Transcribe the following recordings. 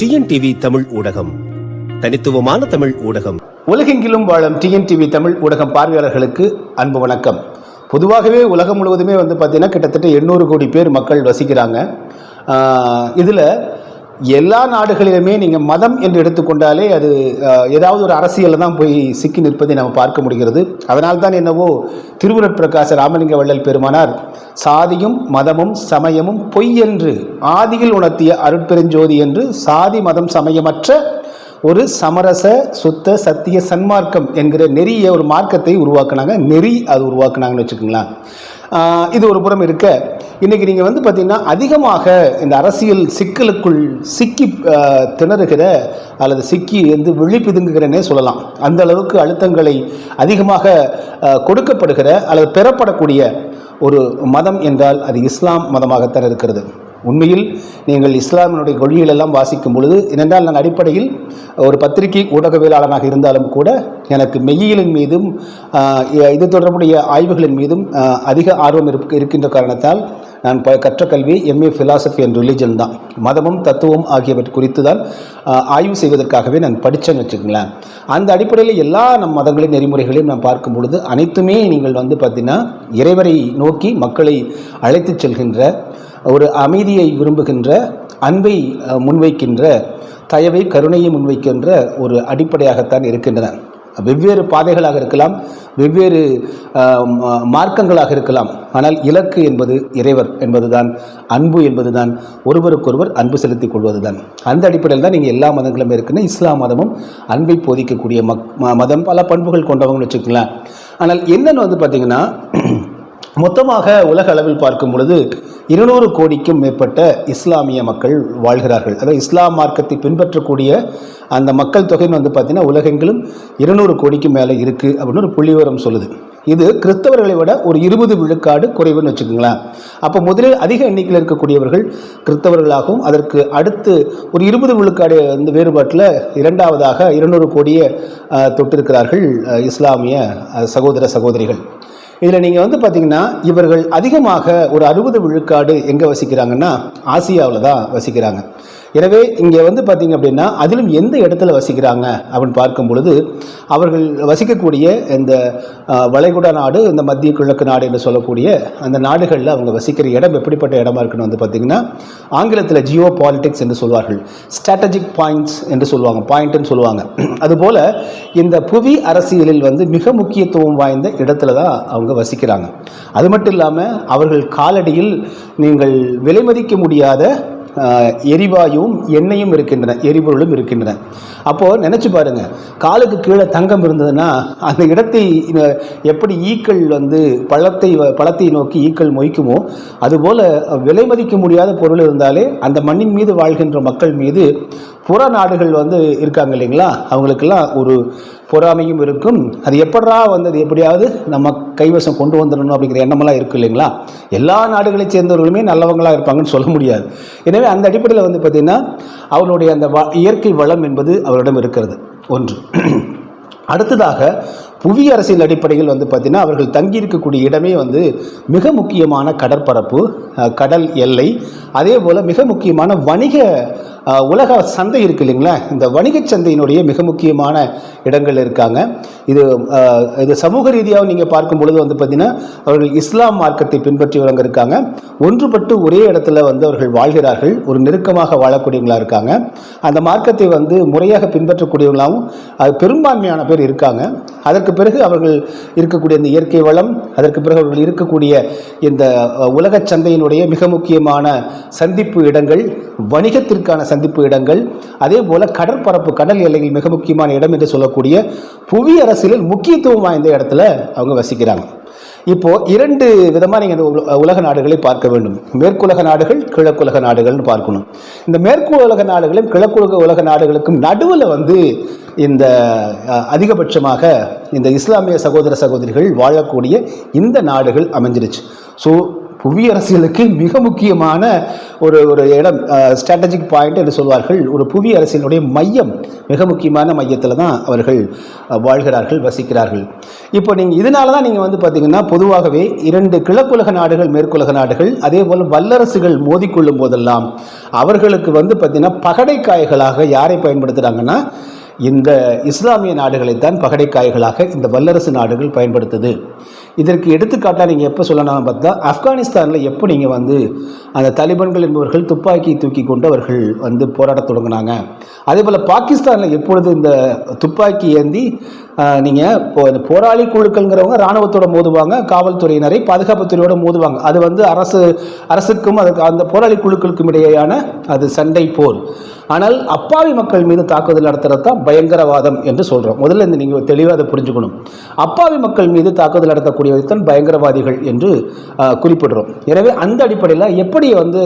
TNTV Tamil ஊடகம். தனித்துவமான தமிழ் ஊடகம். உலகெங்கிலும் வாழும் டிஎன்டிவி தமிழ் ஊடகம் பார்வையாளர்களுக்கு அன்பு வணக்கம். பொதுவாகவே உலகம் முழுவதுமே வந்து பார்த்தீங்கன்னா கிட்டத்தட்ட எண்ணூறு கோடி பேர் மக்கள் வசிக்கிறாங்க. இதில் எல்லா நாடுகளிலுமே நீங்கள் மதம் என்று எடுத்துக்கொண்டாலே அது ஏதாவது ஒரு அரசியலில் தான் போய் சிக்கி நிற்பதை நம்ம பார்க்க முடிகிறது. அதனால்தான் என்னவோ திருவுருட் பிரகாச ராமலிங்க வள்ளல் பெருமானார் சாதியும் மதமும் சமயமும் பொய் என்று ஆதியில் உணர்த்திய அருட்பெருஞ்சோதி என்று சாதி மதம் சமயமற்ற ஒரு சமரச சுத்த சத்திய சன்மார்க்கம் என்கிற நெறிய ஒரு மார்க்கத்தை உருவாக்குனாங்க. நெறி அது உருவாக்குனாங்கன்னு வச்சுக்கோங்களேன். இது ஒரு புறம் இருக்க. இன்றைக்கி நீங்கள் வந்து பார்த்தீங்கன்னா அதிகமாக இந்த அரசியல் சிக்கலுக்குள் சிக்கி திணறுகிற அல்லது சிக்கி வந்து விழிப்பிதுங்குகிறனே சொல்லலாம். அந்த அளவுக்கு அழுத்தங்களை அதிகமாக கொடுக்கப்படுகிற அல்லது பெறப்படக்கூடிய ஒரு மதம் என்றால் அது இஸ்லாம் மதமாகத்தான் இருக்கிறது. உண்மையில் நீங்கள் இஸ்லாமினுடைய கொள்கைகளெல்லாம் வாசிக்கும் பொழுது ஏனென்றால் நான் அடிப்படையில் ஒரு பத்திரிகை ஊடகவியலாளனாக இருந்தாலும் கூட எனக்கு மெய்யியலின் மீதும் இது தொடர்புடைய ஆய்வுகளின் மீதும் அதிக ஆர்வம் இருக்கின்ற காரணத்தால் நான் ப கற்ற கல்வி எம்ஏ ஃபிலாசபி அண்ட் ரிலிஜன் தான். மதமும் தத்துவம் ஆகியவற்றை குறித்து தான் ஆய்வு செய்வதற்காகவே நான் படித்தேன்னு வச்சுக்கங்களேன். அந்த அடிப்படையில் எல்லா நம் மதங்களின் நெறிமுறைகளையும் நான் பார்க்கும் பொழுது அனைத்துமே நீங்கள் வந்து பார்த்திங்கன்னா இறைவரை நோக்கி மக்களை அழைத்துச் செல்கின்ற ஒரு அமைதியை விரும்புகின்ற அன்பை முன்வைக்கின்ற தயவை கருணையை முன்வைக்கின்ற ஒரு அடிப்படையாகத்தான் இருக்கின்றன. வெவ்வேறு பாதைகளாக இருக்கலாம் வெவ்வேறு மார்க்கங்களாக இருக்கலாம். ஆனால் இலக்கு என்பது இறைவர் என்பதுதான் அன்பு என்பதுதான் ஒருவருக்கொருவர் அன்பு செலுத்திக் கொள்வதுதான். அந்த அடிப்படையில் தான் நீங்கள் எல்லா மதங்களுமே இருக்குன்னா இஸ்லாம் மதமும் அன்பை போதிக்கக்கூடிய மக் மதம். பல பண்புகள் கொண்டவங்கன்னு வச்சுக்கலாம் ஆனால் என்னென்னு வந்து பார்த்திங்கன்னா மொத்தமாக உலக அளவில் பார்க்கும் பொழுது இருநூறு கோடிக்கும் மேற்பட்ட இஸ்லாமிய மக்கள் வாழ்கிறார்கள். அதாவது இஸ்லாம் மார்க்கத்தை பின்பற்றக்கூடிய அந்த மக்கள் தொகைன்னு வந்து பார்த்திங்கன்னா உலகெங்கிலும் இருநூறு கோடிக்கு மேலே இருக்குது அப்படின்னு ஒரு புள்ளிவிவரம் சொல்லுது. இது கிறிஸ்தவர்களை விட ஒரு இருபது விழுக்காடு குறைவுன்னு வச்சுக்கோங்களேன். அப்போ முதலில் அதிக எண்ணிக்கையில் இருக்கக்கூடியவர்கள் கிறிஸ்தவர்களாகவும் அதற்கு அடுத்து ஒரு இருபது விழுக்காடு இந்த வேறுபாட்டில் இரண்டாவதாக இருநூறு கோடியை தொட்டிருக்கிறார்கள் இஸ்லாமிய சகோதர சகோதரிகள். இதில் நீங்கள் வந்து பார்த்தீங்கன்னா இவர்கள் அதிகமாக ஒரு அறுபது விழுக்காடு எங்கே வசிக்கிறாங்கன்னா ஆசியாவில் தான் வசிக்கிறாங்க. எனவே இங்கே வந்து பார்த்தீங்க அப்படின்னா அதிலும் எந்த இடத்துல வசிக்கிறாங்க அப்படின்னு பார்க்கும் பொழுது அவர்கள் வசிக்கக்கூடிய இந்த வளைகுடா நாடு இந்த மத்திய கிழக்கு நாடு என்று சொல்லக்கூடிய அந்த நாடுகளில் அவங்க வசிக்கிற இடம் எப்படிப்பட்ட இடமா இருக்குன்னு வந்து பார்த்தீங்கன்னா ஆங்கிலத்தில் ஜியோ பாலிட்டிக்ஸ் என்று சொல்வார்கள். ஸ்ட்ராட்டஜிக் பாயிண்ட்ஸ் என்று சொல்லுவாங்க. பாயிண்ட்னு சொல்லுவாங்க. அதுபோல் இந்த புவி அரசியலில் வந்து மிக முக்கியத்துவம் வாய்ந்த இடத்துல தான் அவங்க வசிக்கிறாங்க. அது மட்டும் இல்லாமல் அவர்கள் காலடியில் நீங்கள் விலை மதிக்க முடியாத எரிவாயுவும் எண்ணெயும் இருக்கின்றன எரிபொருளும் இருக்கின்றன. அப்போது நினச்சி பாருங்கள் காலுக்கு கீழே தங்கம் இருந்ததுன்னா அந்த இடத்தை எப்படி ஈக்கள் வந்து பழத்தை பழத்தை நோக்கி ஈக்கள் மொய்க்குமோ அதுபோல் விலை மதிக்க முடியாத பொருள் இருந்தாலே அந்த மண்ணின் மீது வாழ்கின்ற மக்கள் மீது புற நாடுகள் வந்து இருக்காங்க இல்லைங்களா? அவங்களுக்கெல்லாம் ஒரு பொறாமையும் இருக்கும். அது எப்படா வந்து அது எப்படியாவது நம்ம கைவசம் கொண்டு வந்துடணும் அப்படிங்கிற எண்ணமெல்லாம் இருக்குது இல்லைங்களா? எல்லா நாடுகளைச் சேர்ந்தவர்களுமே நல்லவங்களாக இருப்பாங்கன்னு சொல்ல முடியாது. எனவே அந்த அடிப்படையில் வந்து பார்த்திங்கன்னா அவர்களுடைய அந்த வ- இயற்கை வளம் என்பது அவரிடம் இருக்கிறது. ஒன்று. அடுத்ததாக புவி அரசியல் அடிப்படையில் வந்து பார்த்திங்கன்னா அவர்கள் தங்கியிருக்கக்கூடிய இடமே வந்து மிக முக்கியமான கடற்பரப்பு கடல் எல்லை. அதே போல் மிக முக்கியமான வணிக உலக சந்தை இருக்கு இல்லைங்களா? இந்த வணிகச் சந்தையினுடைய மிக முக்கியமான இடங்கள் இருக்காங்க. இது இது சமூக ரீதியாக நீங்கள் பார்க்கும் பொழுது வந்து பார்த்திங்கன்னா அவர்கள் இஸ்லாம் மார்க்கத்தை பின்பற்றியவங்க இருக்காங்க ஒன்றுபட்டு ஒரே இடத்துல வந்து அவர்கள் வாழ்கிறார்கள். ஒரு நெருக்கமாக வாழக்கூடியவங்களாக இருக்காங்க. அந்த மார்க்கத்தை வந்து முறையாக பின்பற்றக்கூடியவங்களாகவும் அது பெரும்பான்மையான பேர் இருக்காங்க. அதற்கு பிறகு அவர்கள் இருக்கக்கூடிய இந்த இயற்கை வளம் அதற்கு பிறகு அவர்கள் இருக்கக்கூடிய இந்த உலக சந்தையினுடைய மிக முக்கியமான சந்திப்பு இடங்கள் வணிகத்திற்கான சந்திப்பு இடங்கள் அதே போல கடற்பரப்பு கடல் எல்லையில் மிக முக்கியமான இடம் என்று சொல்லக்கூடிய புவி அரசியலில் முக்கியத்துவம் வாய்ந்த இடத்துல அவங்க வசிக்கிறாங்க. இப்போ இரண்டு விதமாக நீங்கள் இந்த உலக நாடுகளை பார்க்க வேண்டும். மேற்குலக நாடுகள் கிழக்குலக நாடுகள்னு பார்க்கணும். இந்த மேற்கு உலக நாடுகளும் கிழக்குலக உலக நாடுகளுக்கும் நடுவில் வந்து இந்த அதிகபட்சமாக இந்த இஸ்லாமிய சகோதர சகோதரிகள் வாழக்கூடிய இந்த நாடுகள் அமைஞ்சிருச்சு. ஸோ புவி அரசியலுக்கு மிக முக்கியமான ஒரு ஒரு இடம் ஸ்ட்ராட்டஜிக் பாயிண்ட் என்று சொல்வார்கள். ஒரு புவி அரசியலுடைய மையம் மிக முக்கியமான மையத்தில் தான் அவர்கள் வாழ்கிறார்கள் வசிக்கிறார்கள். இப்போ நீங்கள் இதனால தான் நீங்கள் வந்து பார்த்தீங்கன்னா பொதுவாகவே இரண்டு கிழக்குலக நாடுகள் மேற்குலக நாடுகள் அதே போல் வல்லரசுகள் மோதிக்கொள்ளும் போதெல்லாம் அவர்களுக்கு வந்து பார்த்திங்கன்னா பகடைக்காய்களாக யாரை பயன்படுத்துகிறாங்கன்னா இந்த இஸ்லாமிய நாடுகளைத்தான் பகடைக்காய்களாக இந்த வல்லரசு நாடுகள் பயன்படுத்துது. இதற்கு எடுத்துக்காட்டாக நீங்கள் எப்போ சொல்லணும் பார்த்தா ஆப்கானிஸ்தானில் எப்போ நீங்கள் வந்து அந்த தலிபான்கள் என்பவர்கள் துப்பாக்கி தூக்கி கொண்டு அவர்கள் வந்து போராடத் தொடங்கினாங்க. அதே போல் பாகிஸ்தானில் எப்பொழுது இந்த துப்பாக்கி ஏந்தி நீங்கள் இப்போ இந்த போராளி குழுக்கள்ங்கிறவங்க இராணுவத்தோட மோதுவாங்க காவல்துறையினரை பாதுகாப்புத்துறையோட மோதுவாங்க. அது வந்து அரசு அரசுக்கும் அதுக்கு அந்த போராளி குழுக்களுக்கும் இடையேயான அது சண்டை போர். ஆனால் அப்பாவி மக்கள் மீது தாக்குதல் நடத்துறது தான் பயங்கரவாதம் என்று சொல்கிறோம் முதல்ல இந்த நீங்கள் தெளிவாக அதை புரிஞ்சுக்கணும். அப்பாவி மக்கள் மீது தாக்குதல் நடத்த நடத்தக்கூடியவைத்தான் பயங்கரவாதிகள் என்று குறிப்பிடுறோம். எனவே அந்த அடிப்படையில் எப்படி வந்து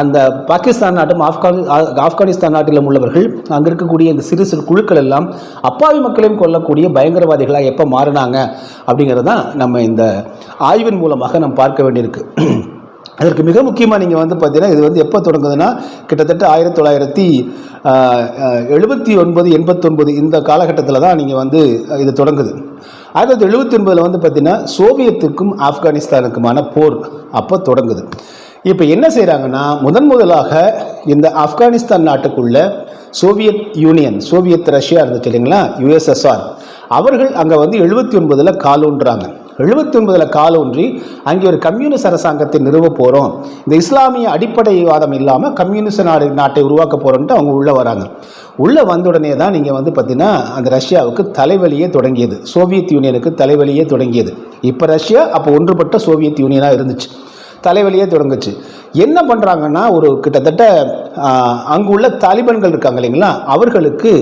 அந்த பாகிஸ்தான் நாட்டும் ஆப்கானி ஆ- ஆப்கானிஸ்தான் நாட்டிலும் உள்ளவர்கள் அங்கே இருக்கக்கூடிய இந்த சிறு சிறு குழுக்கள் எல்லாம் அப்பாவி மக்களையும் கொல்லக்கூடிய பயங்கரவாதிகளாக எப்போ மாறினாங்க அப்படிங்கிறது தான் நம்ம இந்த ஆய்வின் மூலமாக நாம் பார்க்க வேண்டியிருக்கு. அதற்கு மிக முக்கியமாக நீங்கள் வந்து பார்த்தீங்கன்னா இது வந்து எப்போ தொடங்குதுன்னா கிட்டத்தட்ட ஆயிரத்தி தொள்ளாயிரத்தி எழுபத்தி ஒன்பது எண்பத்தொன்பது இந்த காலகட்டத்தில் தான் நீங்கள் வந்து இது தொடங்குது. ஆயிரத்தி தொள்ளாயிரத்தி எழுபத்தி ஒன்பதில் வந்து பார்த்தீங்கன்னா சோவியத்துக்கும் ஆப்கானிஸ்தானுக்குமான போர் அப்போ தொடங்குது. இப்போ என்ன செய்கிறாங்கன்னா முதன் முதலாக இந்த ஆப்கானிஸ்தான் நாட்டுக்குள்ள சோவியத் யூனியன் சோவியத் ரஷ்யா இருந்துச்சு இல்லைங்களா யுஎஸ்எஸ்ஆர். அவர்கள் அங்கே வந்து எழுபத்தி ஒன்பதில் காலூன்றாங்க. எழுபத்தி ஒன்பதில் காலூன்றி அங்கே ஒரு கம்யூனிஸ்ட் அரசாங்கத்தை நிறுவ போகிறோம் இந்த இஸ்லாமிய அடிப்படைவாதம் இல்லாமல் கம்யூனிஸ்ட் நாடு நாட்டை உருவாக்க போகிறோன்ட்டு அவங்க உள்ளே வராங்க. உள்ளே வந்த உடனே தான் நீங்கள் வந்து பார்த்தீங்கன்னா அந்த ரஷ்யாவுக்கு தலைவலியே தொடங்கியது. சோவியத் யூனியனுக்கு தலைவலியே தொடங்கியது. இப்போ ரஷ்யா அப்போ ஒன்றுபட்ட சோவியத் யூனியனாக இருந்துச்சு. தலைவலியே தொடங்குச்சு. என்ன பண்ணுறாங்கன்னா ஒரு கிட்டத்தட்ட அங்குள்ள தாலிபான்கள் இருக்காங்க இல்லைங்களா? அவர்களுக்கு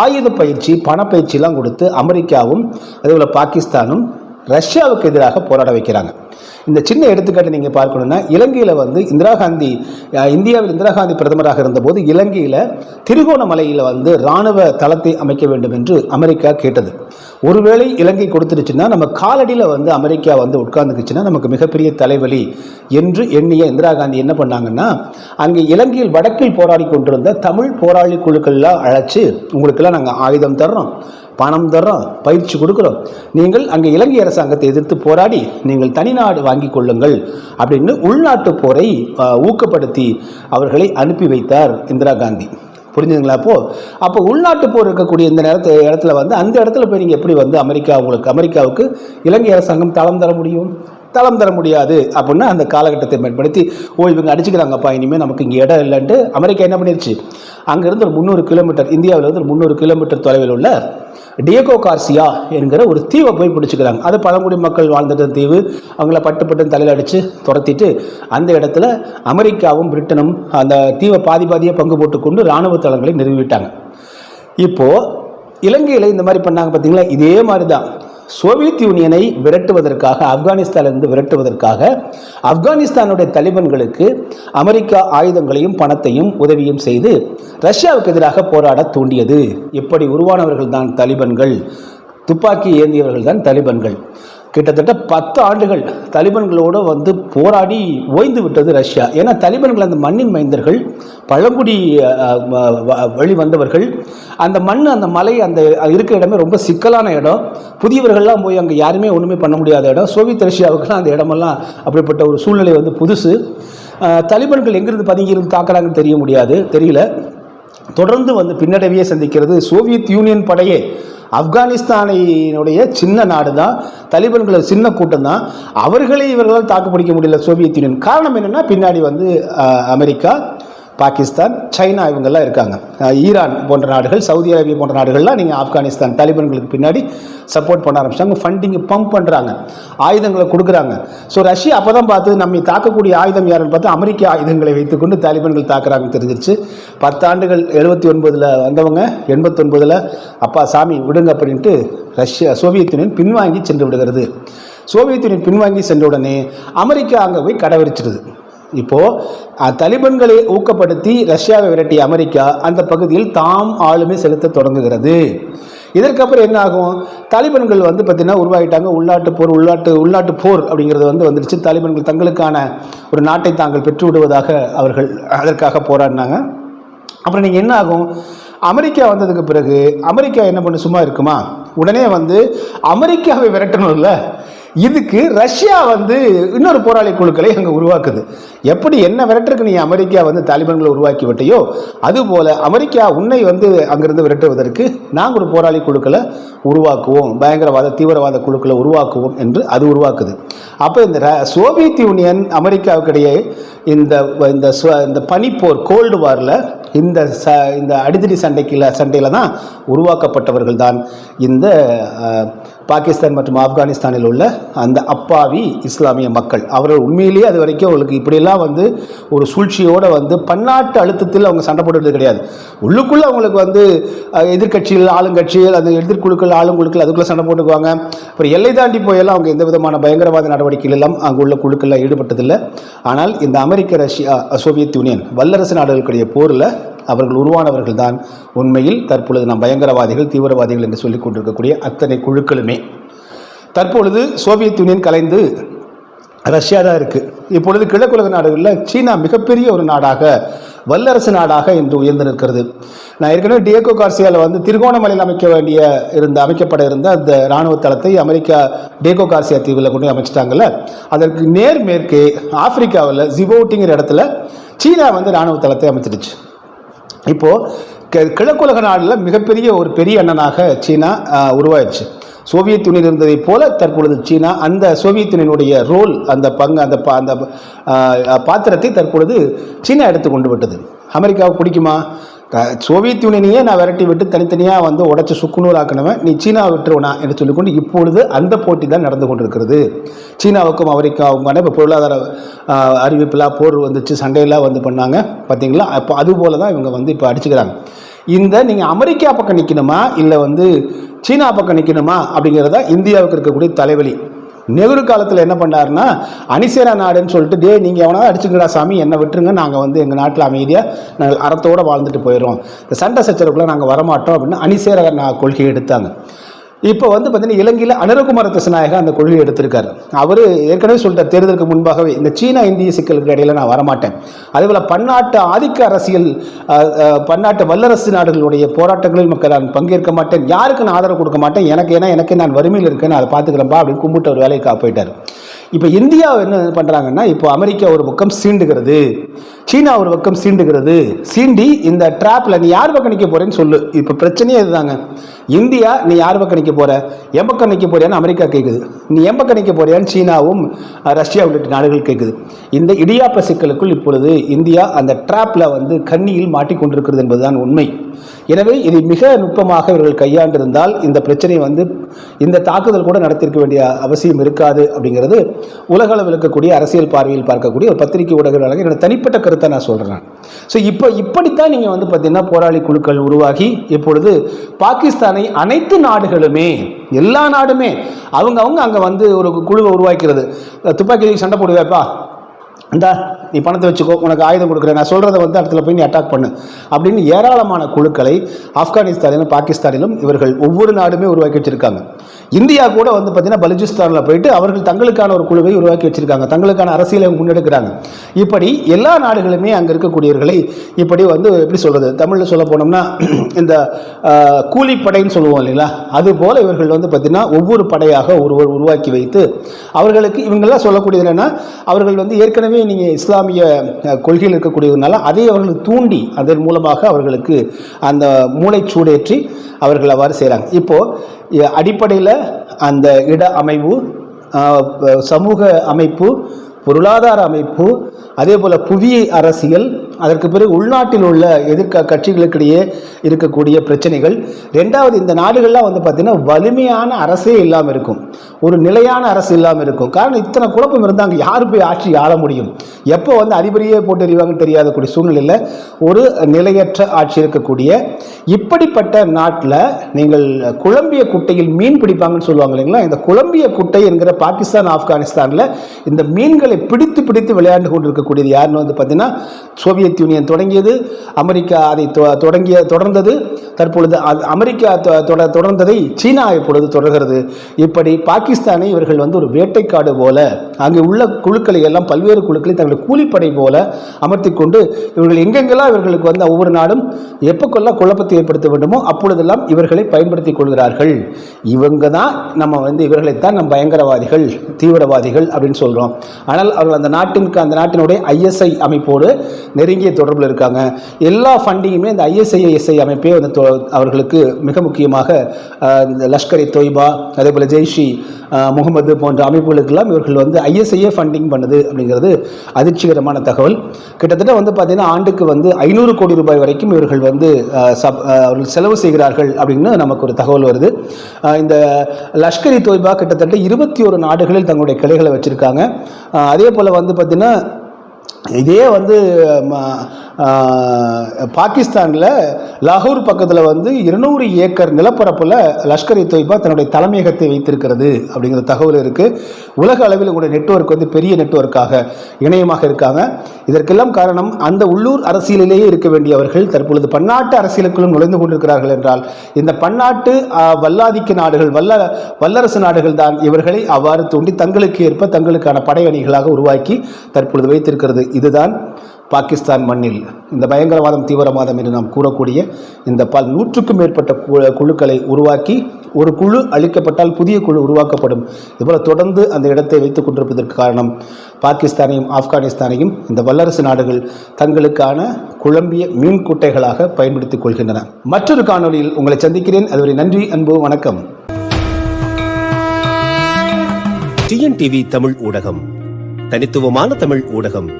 ஆயுத பயிற்சி பணப்பயிற்சிலாம் கொடுத்து அமெரிக்காவும் அதேபோல் பாகிஸ்தானும் ரஷ்யாவுக்கு எதிராக போராட வைக்கிறாங்க. இந்த சின்ன எடுத்துக்காட்டை நீங்கள் பார்க்கணுன்னா இலங்கையில் வந்து இந்திரா காந்தி இந்தியாவில் இந்திரா காந்தி பிரதமராக இருந்தபோது இலங்கையில் திருகோணமலையில் வந்து இராணுவ தளத்தை அமைக்க வேண்டும் என்று அமெரிக்கா கேட்டது. ஒருவேளை இலங்கை கொடுத்துருச்சுன்னா நம்ம காலடியில் வந்து அமெரிக்கா வந்து உட்கார்ந்துக்குச்சுன்னா நமக்கு மிகப்பெரிய தலைவலி என்று எண்ணிய இந்திரா காந்தி என்ன பண்ணாங்கன்னா அங்கே இலங்கையில் வடக்கில் போராடி கொண்டிருந்த தமிழ் போராளி குழுக்கள்லாம் அழைச்சி உங்களுக்கெல்லாம் நாங்கள் ஆயுதம் தர்றோம். பணம் தர்றோம் பயிற்சி கொடுக்குறோம். நீங்கள் அங்கே இலங்கை அரசாங்கத்தை எதிர்த்து போராடி நீங்கள் தனிநாடு வாங்கி கொள்ளுங்கள் அப்படின்னு உள்நாட்டு போரை ஊக்கப்படுத்தி அவர்களை அனுப்பி வைத்தார் இந்திரா காந்தி. புரிஞ்சுதுங்களா அப்போ? அப்போ உள்நாட்டு போர் இருக்கக்கூடிய இந்த நேரத்து இடத்துல வந்து அந்த இடத்துல போய் நீங்கள் எப்படி வந்து அமெரிக்கா உங்களுக்கு அமெரிக்காவுக்கு இலங்கை அரசாங்கம் தளம் தர முடியும்? தளம் தர முடியாது அப்படின்னா அந்த காலகட்டத்தை பயன்படுத்தி ஓ இவங்க அடிச்சுக்கிறாங்கப்பா இனிமேல் நமக்கு இங்கே இடம் இல்லைன்ட்டு அமெரிக்கா என்ன பண்ணிருச்சு? அங்கேருந்து ஒரு முந்நூறு கிலோமீட்டர் இந்தியாவிலேருந்து ஒரு முந்நூறு கிலோமீட்டர் தொலைவில் உள்ள டியகோ கார்சியா என்கிற ஒரு தீவை போய் பிடிச்சிக்கிறாங்க. அது பழங்குடி மக்கள் வாழ்ந்துட்டு தீவு. அவங்கள பட்டு பட்டு தலையில் அடித்து துரத்திட்டு அந்த இடத்துல அமெரிக்காவும் பிரிட்டனும் அந்த தீவை பாதி பாதியாக பங்கு போட்டுக்கொண்டு இராணுவ தளங்களை நிறுவிட்டாங்க. இப்போது இலங்கையில் இந்த மாதிரி பண்ணாங்க பார்த்தீங்களா? இதே மாதிரி தான் சோவியத் யூனியனை விரட்டுவதற்காக ஆப்கானிஸ்தானிலிருந்து விரட்டுவதற்காக ஆப்கானிஸ்தானுடைய தலிபன்களுக்கு அமெரிக்கா ஆயுதங்களையும் பணத்தையும் உதவியும் செய்து ரஷ்யாவுக்கு எதிராக போராட தூண்டியது. இப்படி உருவானவர்கள் தான் தலிபன்கள். துப்பாக்கி ஏந்தியவர்கள் தான் தலிபன்கள். கிட்டத்தட்ட பத்து ஆண்டுகள் தலிபன்களோடு வந்து போராடி ஓய்ந்து விட்டது ரஷ்யா. ஏன்னா தலிபன்கள் அந்த மண்ணின் மைந்தர்கள் பழங்குடி வெளிவந்தவர்கள் வழி வந்தவர்கள். அந்த மண் அந்த மலை அந்த இருக்கிற இடமே ரொம்ப சிக்கலான இடம். புதியவர்கள்லாம் போய் அங்கே யாருமே ஒன்றுமே பண்ண முடியாத இடம். சோவியத் ரஷ்யாவுக்குலாம் அந்த இடமெல்லாம் அப்படிப்பட்ட ஒரு சூழ்நிலை வந்து புதுசு. தலிபன்கள் எங்கிருந்து பதுங்கியிருந்து தாக்குறாங்கன்னு தெரிய முடியாது தெரியல. தொடர்ந்து வந்து பின்னடைவையே சந்திக்கிறது சோவியத் யூனியன் படையே. ஆப்கானிஸ்தானினுடைய சின்ன நாடு தான் தலிபன்களோட சின்ன கூட்டம் தான் அவர்களை இவர்களால் தாக்குப்பிடிக்க முடியல சோவியத் யூனியன். காரணம் என்னென்னா பின்னாடி வந்து அமெரிக்கா. பாகிஸ்தான் சைனா இவங்கெல்லாம் இருக்காங்க. ஈரான் போன்ற நாடுகள் சவுதி அரேபியா போன்ற நாடுகள்லாம் நீங்கள் ஆப்கானிஸ்தான் தலிபன்களுக்கு பின்னாடி சப்போர்ட் பண்ண ஆரம்பிச்சாங்க ஃபண்டிங்கை பம்ப் பண்ணுறாங்க ஆயுதங்களை கொடுக்குறாங்க. ஸோ ரஷ்யா அப்போ தான் பார்த்து நம்மை தாக்கக்கூடிய ஆயுதம் யாருன்னு பார்த்து அமெரிக்க ஆயுதங்களை வைத்துக்கொண்டு தாலிபான்கள் தாக்குறாங்க தெரிஞ்சிருச்சு. பத்தாண்டுகள் எழுபத்தி ஒன்பதில் வந்தவங்க எண்பத்தொன்பதில் அப்பா சாமி விடுங்க அப்படின்ட்டு ரஷ்யா சோவியத் யூனியன் பின்வாங்கி சென்று விடுகிறது. சோவியத் யூனியன் பின்வாங்கி சென்ற உடனே அமெரிக்கா அங்கே போய் கடவிரிச்சிடுது இப்போது தலிபன்களை ஊக்கப்படுத்தி ரஷ்யாவை விரட்டிய அமெரிக்கா அந்த பகுதியில் தாம் ஆளுமை செலுத்த தொடங்குகிறது. இதற்கப்புறம் என்ன ஆகும்? வந்து பார்த்திங்கன்னா உருவாகிட்டாங்க. உள்நாட்டு போர் உள்நாட்டு உள்நாட்டு போர் அப்படிங்கிறது வந்து வந்துடுச்சு. தாலிபன்கள் தங்களுக்கான ஒரு நாட்டை தாங்கள் பெற்று விடுவதாக அவர்கள் அதற்காக போராடினாங்க. அப்புறம் நீங்கள் என்ன ஆகும்? அமெரிக்கா வந்ததுக்கு பிறகு அமெரிக்கா என்ன பண்ணு சும்மா இருக்குமா? உடனே வந்து அமெரிக்காவை விரட்டணும்ல. இதுக்கு ரஷ்யா வந்து இன்னொரு போராளி குழுக்களை அங்கே உருவாக்குது. எப்படி என்ன விரட்டுறதுக்கு நீ அமெரிக்கா வந்து தாலிபான்களை உருவாக்கி விட்டையோ அதுபோல் அமெரிக்கா உன்னை வந்து அங்கிருந்து விரட்டுவதற்கு நாங்கள் ஒரு போராளி குழுக்களை உருவாக்குவோம். பயங்கரவாத தீவிரவாத குழுக்களை உருவாக்குவோம் என்று அது உருவாக்குது. அப்போ இந்த ர- சோவியத் யூனியன் அமெரிக்காவுக்கிடையே இந்த இந்த ஸ்வ- இந்த பனிப்போர் கோல்டு வாரில் இந்த ச இந்த அடிதடி சண்டைக்குள்ள சண்டையில் தான் உருவாக்கப்பட்டவர்கள் தான் இந்த பாகிஸ்தான் மற்றும் ஆப்கானிஸ்தானில் உள்ள அந்த அப்பாவி இஸ்லாமிய மக்கள். அவர்கள் உண்மையிலேயே அது வரைக்கும் அவங்களுக்கு இப்படியெல்லாம் வந்து ஒரு சூழ்ச்சியோடு வந்து பன்னாட்டு அழுத்தத்தில் அவங்க சண்டை போடுறது கிடையாது. உள்ளுக்குள்ளே அவங்களுக்கு வந்து எதிர்க்கட்சிகள் ஆளுங்கட்சிகள் அந்த எதிர்குழுக்கள் ஆளுங்குழுக்கள் அதுக்குள்ளே சண்டை போட்டுக்குவாங்க. அப்புறம் எல்லை தாண்டி போயெல்லாம் அவங்க எந்த விதமான பயங்கரவாத நடவடிக்கைகள் எல்லாம் அங்கே உள்ள குழுக்களில் ஈடுபட்டதில்லை. ஆனால் இந்த அமெரிக்க ரஷ்யா சோவியத் யூனியன் வல்லரசு நாடுகளுடைய போரில் அவர்கள் உருவானவர்கள் தான் உண்மையில் தற்பொழுது நாம் பயங்கரவாதிகள் தீவிரவாதிகள் என்று சொல்லிக் கொண்டிருக்கக்கூடிய அத்தனை குழுக்களுமே. தற்பொழுது சோவியத் யூனியன் கலைந்து ரஷ்யா தான் இருக்குது இப்பொழுது கிழக்குலக நாடுகளில் சீனா மிகப்பெரிய ஒரு நாடாக வல்லரசு நாடாக இன்று உயர்ந்து நிற்கிறது. நான் ஏற்கனவே டியேகோ கார்சியாவில் வந்து திருகோணமலையில் அமைக்க வேண்டிய இருந்த அமைக்கப்பட இருந்த அந்த இராணுவ தளத்தை அமெரிக்கா டியேகோ கார்சியா தீவில் கொண்டு போய் அமைச்சிட்டாங்கல்ல. அதற்கு நேர் மேற்கே ஆப்பிரிக்காவில் ஜிபோட்டிங்கிற இடத்துல சீனா வந்து இராணுவ தளத்தை அமைச்சிடுச்சு. இப்போது கிழக்குலக நாடில் மிகப்பெரிய ஒரு பெரிய அண்ணனாக சீனா உருவாயிடுச்சு. சோவியத் யூனியன் இருந்ததைப் போல தற்பொழுது சீனா அந்த சோவியத் யூனியனுடைய ரோல் அந்த பங்கு அந்த பா- அந்த பாத்திரத்தை தற்பொழுது சீனா எடுத்து கொண்டு விட்டது. அமெரிக்காவுக்கு பிடிக்குமா? சோவியத் யூனியனையே நான் விரட்டி விட்டு தனித்தனியாக வந்து உடச்சி சுக்குநூறாக்கினவன் நீ சீனா விட்டுருவனா என்று சொல்லிக்கொண்டு இப்பொழுது அந்த போட்டி தான் நடந்து கொண்டிருக்கிறது. சீனாவுக்கும் அமெரிக்காவுக்கான இப்போ பொருளாதார ஆஹ், அறிவிப்பெல்லாம் போர் வந்துச்சு சண்டையெல்லாம் வந்து பண்ணாங்க. பார்த்தீங்களா அப்போ அதுபோல தான் இவங்க வந்து இப்போ அடிச்சுக்கிறாங்க. இந்த நீங்கள் அமெரிக்கா பக்கம் நிற்கணுமா இல்லை வந்து சீனா பக்கம் நிற்கணுமா அப்படிங்கிறத இந்தியாவுக்கு இருக்கக்கூடிய தலைவலி. நெஹ்ரு காலத்தில் என்ன பண்ணாருன்னா அனிசேரா நாடுன்னு சொல்லிட்டு டே நீங்கள் எவனா அடிச்சுங்கடா சாமி என்னை விட்டுருங்க நாங்கள் வந்து எங்கள் நாட்டில் அமைதியாக நாங்கள் அறத்தோடு வாழ்ந்துட்டு போயிடுறோம். இந்த சண்டை சச்சரவுக்குள்ளே நாங்கள் வரமாட்டோம் அப்படின்னு அனிசேர நான் கொள்கையை எடுத்தாங்க. இப்போ வந்து பார்த்தீங்கன்னா இலங்கையில் அனுரகுமார திசநாயகா அந்த கொள்கையை எடுத்திருக்காரு. அவர் ஏற்கனவே சொல்லிட்டார் தேர்தலுக்கு முன்பாகவே இந்த சீனா இந்திய சிக்கலுக்கு இடையில நான் வரமாட்டேன். அதேபோல் பன்னாட்டு ஆதிக்க அரசியல் பன்னாட்டு வல்லரசு நாடுகளுடைய போராட்டங்களில் மக்கள் நான் பங்கேற்க மாட்டேன். யாருக்கு நான் ஆதரவு கொடுக்க மாட்டேன். எனக்கு ஏன்னா எனக்கு நான் வறுமையில் இருக்கேன் நான் அதை பார்த்துக்கிறேன்பா அப்படின்னு கும்பிட்டு ஒரு வேலைக்கு போயிட்டார். இப்போ இந்தியா என்ன பண்ணுறாங்கன்னா இப்போ அமெரிக்கா ஒரு பக்கம் சீண்டுகிறது. சீனா ஒரு பக்கம் சீண்டுகிறது. சீண்டி இந்த ட்ராப்பில் நீ யார் பக்கம் நிற்க போகிறேன்னு சொல்லு. இப்போ பிரச்சனையே இதுதாங்க. இந்தியா நீ யார் பக்கம் நிற்க போகிற என் பக்கம் நிற்க போறியான்னு அமெரிக்கா கேட்குது நீ என் பக்கம் நிற்க போறியான்னு சீனாவும் ரஷ்யா உள்ளிட்ட நாடுகள் கேட்குது இந்த இடியாப்ப சிக்கலுக்குள் இப்பொழுது இந்தியா அந்த ட்ராப்பில் வந்து கண்ணியில் மாட்டிக்கொண்டிருக்கிறது என்பதுதான் உண்மை. எனவே இதை மிக நுட்பமாக இவர்கள் கையாண்டிருந்தால் இந்த பிரச்சனை வந்து இந்த தாக்குதல் கூட நடத்திருக்க வேண்டிய அவசியம் இருக்காது அப்படிங்கிறது உலக அளவில் இருக்கக்கூடிய அரசியல் பார்வையில் பார்க்கக்கூடிய ஒரு பத்திரிகை ஊடகங்களாக என்னோட தனிப்பட்ட கருத்தை நான் சொல்கிறேன் ஸோ இப்போ இப்படித்தான் நீங்கள் வந்து பார்த்தீங்கன்னா போராளி குழுக்கள் உருவாகி இப்பொழுது பாகிஸ்தானை அனைத்து நாடுகளுமே எல்லா நாடுமே அவங்க அவங்க அங்கே வந்து ஒரு குழுவை உருவாக்கிறது. துப்பாக்கி சண்டை போடுவேப்பா இந்தா நீ பணத்தை வச்சுக்கோ உனக்கு ஆயுதம் கொடுக்குறேன் நான் சொல்கிறத வந்து இடத்துல போய் நீ அட்டாக் பண்ணு. அப்படின்னு ஏராளமான குழுக்களை ஆப்கானிஸ்தானிலும் பாகிஸ்தானிலும் இவர்கள் ஒவ்வொரு நாடுமே உருவாக்கி வச்சுருக்காங்க. இந்தியா கூட வந்து பார்த்தீங்கன்னா பலுச்சிஸ்தானில் போயிட்டு அவர்கள் தங்களுக்கான ஒரு குழுவை உருவாக்கி வச்சிருக்காங்க. தங்களுக்கான அரசியலை முன்னெடுக்கிறாங்க. இப்படி எல்லா நாடுகளுமே அங்கே இருக்கக்கூடியவர்களை இப்படி வந்து எப்படி சொல்கிறது தமிழில் சொல்ல போனோம்னா இந்த கூலிப்படைன்னு சொல்லுவோம் இல்லைங்களா? அதுபோல் இவர்கள் வந்து பார்த்திங்கன்னா ஒவ்வொரு படையாக ஒருவர் உருவாக்கி வைத்து அவர்களுக்கு இவங்கெல்லாம் சொல்லக்கூடியது என்னென்னா அவர்கள் வந்து ஏற்கனவே நீங்கள் இஸ்லாமிய கொள்கையில் இருக்கக்கூடியதுனால அதை அவர்கள் தூண்டி அதன் மூலமாக அவர்களுக்கு அந்த மூளை சூடேற்றி அவர்கள் அவ்வாறு செய்கிறாங்க இப்போது அடிப்படையில் அந்த இட அமைவு சமூக அமைப்பு பொருளாதார அமைப்பு அதே போல் புவி அரசியல் அதற்கு பிறகு உள்நாட்டில் உள்ள எதிர்க்க கட்சிகளுக்கிடையே இருக்கக்கூடிய பிரச்சனைகள். ரெண்டாவது இந்த நாடுகள்லாம் வந்து பார்த்திங்கன்னா வலிமையான அரசே இல்லாமல் இருக்கும். ஒரு நிலையான அரசு இல்லாமல் இருக்கும். காரணம் இத்தனை குழப்பம் இருந்தால் அங்கே யார் போய் ஆட்சி ஆள முடியும்? எப்போ வந்து அதிபரியே போட்டு எறிவாங்கன்னு தெரியாதக்கூடிய சூழ்நிலையில் ஒரு நிலையற்ற ஆட்சி இருக்கக்கூடிய இப்படிப்பட்ட நாட்டில் நீங்கள் குழம்பிய குட்டையில் மீன் பிடிப்பாங்கன்னு சொல்லுவாங்க இல்லைங்களா? இந்த குழம்பிய குட்டை என்கிற பாகிஸ்தான் ஆப்கானிஸ்தானில் இந்த மீன்களை பிடித்து பிடித்து விளையாண்டு இருக்கக்கூடியது யாருன்னு வந்து பார்த்தீங்கன்னா சோவியத் யூனியன் தொடங்கியது. அமெரிக்கா அதை தொ- தொடங்கிய தொடர்ந்தது. தற்பொழுது அமெரிக்கா தொட- தொடர்ந்ததை சீனா இப்பொழுது தொடர்கிறது. இப்படி பாகிஸ்தானை இவர்கள் வந்து ஒரு வேட்டைக்காடு போல அங்கே உள்ள குழுக்களை எல்லாம் பல்வேறு குழுக்களை தங்களுடைய கூலிப்படை போல அமர்த்தி கொண்டு இவர்கள் எங்கெங்கெல்லாம் இவர்களுக்கு வந்து ஒவ்வொரு நாடும் எப்போக்கெல்லாம் குழப்பத்தை ஏற்படுத்த வேண்டுமோ அப்பொழுதெல்லாம் இவர்களை பயன்படுத்திக் கொள்கிறார்கள். இவங்க தான் நம்ம வந்து இவர்களைத்தான் நம்ம பயங்கரவாதிகள் தீவிரவாதிகள் அப்படின்னு சொல்கிறோம் ஆனால் அவர்கள் அந்த நாட்டிற்கு அந்த நாட்டினுடைய ஐஎஸ்ஐ அமைப்போடு நெருங்கிய தொடர்பில் இருக்காங்க. எல்லா ஃபண்டிங்குமே அந்த ஐஎஸ்ஐஎஸ்ஐ அமைப்பே வந்து அவர்களுக்கு மிக முக்கியமாக இந்த லஷ்கர் இ தொய்பா அதே போல் ஜெய்ஷி முகமது போன்ற அமைப்புகளுக்கெல்லாம் இவர்கள் வந்து ஐஎஸ்ஐஏ ஃபண்டிங் பண்ணுது அப்படிங்கிறது அதிர்ச்சிகரமான தகவல். கிட்டத்தட்ட வந்து பார்த்திங்கன்னா ஆண்டுக்கு வந்து ஐநூறு கோடி ரூபாய் வரைக்கும் இவர்கள் வந்து சப் அவர்கள் செலவு செய்கிறார்கள் அப்படின்னு நமக்கு ஒரு தகவல் வருது. இந்த லஷ்கர் இ தொய்பா கிட்டத்தட்ட இருபத்தி ஒரு நாடுகளில் தங்களுடைய கிளைகளை வச்சுருக்காங்க. அதே போல் வந்து பார்த்திங்கன்னா இதே வந்து பாகிஸ்தானில் லாகூர் பக்கத்தில் வந்து இருநூறு ஏக்கர் நிலப்பரப்பில் லஷ்கர் இ தொய்பா தன்னுடைய தலைமையகத்தை வைத்திருக்கிறது அப்படிங்கிற தகவல் இருக்குது உலக அளவில் கூட நெட்வொர்க் வந்து பெரிய நெட்வொர்க்காக இணையமாக இருக்காங்க. இதற்கெல்லாம் காரணம் அந்த உள்ளூர் அரசியலிலேயே இருக்க வேண்டியவர்கள் தற்பொழுது பன்னாட்டு அரசியலுக்குள்ளும் நுழைந்து கொண்டிருக்கிறார்கள் என்றால் இந்த பன்னாட்டு வல்லாதிக்க நாடுகள் வல்ல வல்லரசு நாடுகள் தான் இவர்களை அவ்வாறு தூண்டி தங்களுக்கு ஏற்ப தங்களுக்கான படையணிகளாக உருவாக்கி தற்பொழுது வைத்திருக்கிறது. இதுதான் பாகிஸ்தான் மண்ணில். இந்த பயங்கரவாதம் தீவிரவாதம் என்று நாம் கூறக்கூடிய இந்த பல் நூற்றுக்கும் மேற்பட்ட குழுக்களை உருவாக்கி ஒரு குழு அளிக்கப்பட்டால் புதிய குழு உருவாக்கப்படும். இதுபோல் தொடர்ந்து அந்த இடத்தை வைத்துக் கொண்டிருப்பதற்கு காரணம் பாகிஸ்தானையும் ஆப்கானிஸ்தானையும் இந்த வல்லரசு நாடுகள் தங்களுக்கான குழம்பிய மீன் குட்டைகளாக பயன்படுத்திக் கொள்கின்றன. மற்றொரு காணொலியில் உங்களை சந்திக்கிறேன். அதுவரை நன்றி அன்பு வணக்கம். டிஎன்டிவி தமிழ் ஊடகம். தனித்துவமான தமிழ் ஊடகம்.